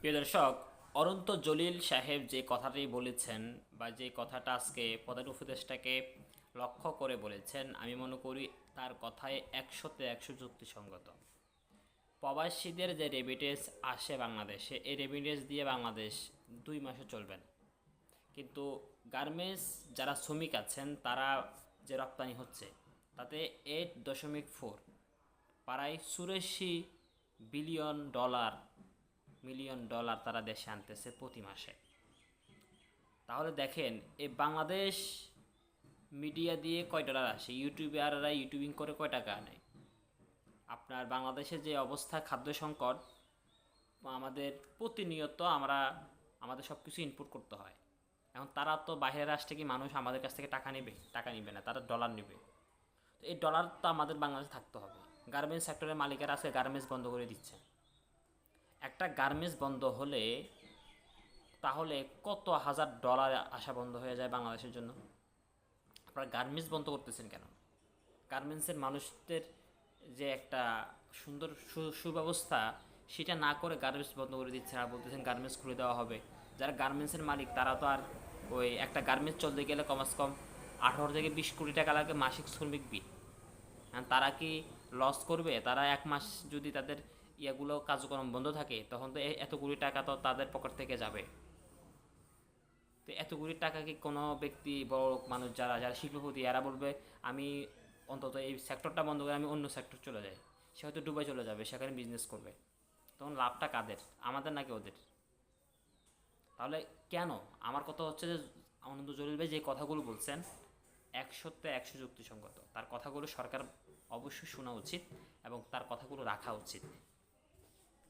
প্রিয় দর্শক অনন্ত জলিল সাহেব যে কথাটি বলেছেন বা যে কথাটা আজকে প্রধান উপদেষ্টাকে লক্ষ্য করে বলেছেন, আমি মনে করি তার কথায় একশোতে একশো যুক্তিসঙ্গত। প্রবাসীদের যে রেমিটেন্স আসে বাংলাদেশে, এই রেমিটেন্স দিয়ে বাংলাদেশ দুই মাসে চলবে না। কিন্তু গার্মেন্টস যারা শ্রমিক আছেন, তারা যে রপ্তানি হচ্ছে, তাতে এইট দশমিক ফোর প্রায় চুরাশি বিলিয়ন ডলার মিলিয়ন ডলার তারা দেশে আনতেছে প্রতি মাসে। তাহলে দেখেন এই বাংলাদেশ মিডিয়া দিয়ে কয় ডলার আসে? ইউটিউবাররা ইউটিউবিং করে কয় টাকা আনে? আপনার বাংলাদেশের যে অবস্থা, খাদ্য সংকট, আমাদের প্রতিনিয়ত আমরা আমাদের সব কিছু ইনপুট করতে হয়। এখন তারা তো বাইরের রাষ্ট্রে কি মানুষ আমাদের কাছ থেকে টাকা নেবে? টাকা নেবে না, তারা ডলার নেবে। তো এই ডলার তো আমাদের বাংলাদেশে থাকতে হবে। গার্মেন্টস সেক্টরের মালিকেরা আছে গার্মেন্টস বন্ধ করে দিচ্ছে। একটা গার্মেন্টস বন্ধ হলে তাহলে কত হাজার ডলার আসা বন্ধ হয়ে যায় বাংলাদেশের জন্য? আপনারা গার্মেন্টস বন্ধ করতেছেন কেন? গার্মেন্টসের মানুষদের যে একটা সুন্দর সুব্যবস্থা, সেটা না করে গার্মেন্টস বন্ধ করে দিচ্ছে আর বলতেছেন গার্মেন্টস খুলে দেওয়া হবে। যারা গার্মেন্টসের মালিক, তারা তো আর ওই একটা গার্মেন্টস চলতে গেলে কমাস কম আঠারো থেকে বিশ কোটি টাকা লাগে মাসিক শ্রমিক বি তারা কি লস করবে? তারা এক মাস যদি তাদের ইয়াগুলো কার্যক্রম বন্ধ থাকে, তখন তো এ- এত কোটি টাকা তো তাদের পকেট থেকে যাবে। তো এত কোটি টাকা কি কোনো ব্যক্তি, বড় মানুষ, যারা যারা শিল্পপতি, এরা বলবে, আমি অন্তত এই সেক্টরটা বন্ধ করে আমি অন্য সেক্টর চলে যাই। সে হয়তো দুবাই চলে যাবে, সেখানে বিজনেস করবে। তখন লাভটা কাদের? আমাদের নাকি ওদের? তাহলে কেন? আমার কথা হচ্ছে যে আনন্দ জলিল ভাই যে কথাগুলো বলছেন একশোতে একশো যুক্তিসঙ্গত তার কথাগুলো সরকার অবশ্যই শোনা উচিত এবং তার কথাগুলো রাখা উচিত।